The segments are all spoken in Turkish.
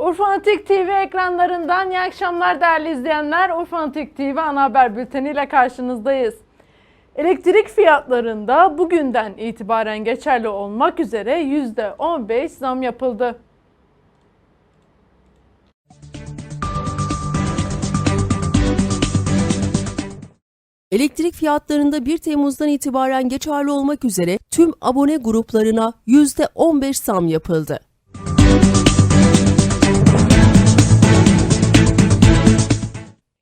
Urfanatik TV ekranlarından iyi akşamlar değerli izleyenler. Urfanatik TV ana haber bülteniyle karşınızdayız. Elektrik fiyatlarında bugünden itibaren geçerli olmak üzere %15 zam yapıldı. Elektrik fiyatlarında 1 Temmuz'dan itibaren geçerli olmak üzere tüm abone gruplarına %15 zam yapıldı.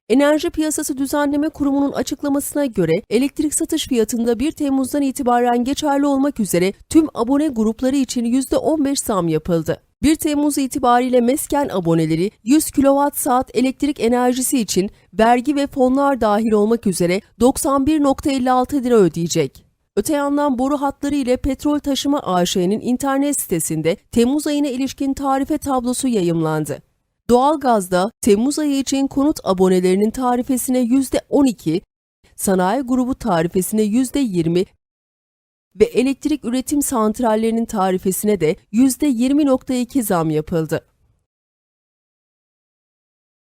Enerji Piyasası Düzenleme Kurumu'nun açıklamasına göre elektrik satış fiyatında 1 Temmuz'dan itibaren geçerli olmak üzere tüm abone grupları için %15 zam yapıldı. 1 Temmuz itibariyle mesken aboneleri 100 kWh elektrik enerjisi için vergi ve fonlar dahil olmak üzere 91.56 lira ödeyecek. Öte yandan boru hatları ile petrol taşıma AŞ'nin internet sitesinde Temmuz ayına ilişkin tarife tablosu yayımlandı. Doğalgazda Temmuz ayı için konut abonelerinin tarifesine %12, sanayi grubu tarifesine %20 ve elektrik üretim santrallerinin tarifesine de %20.2 zam yapıldı.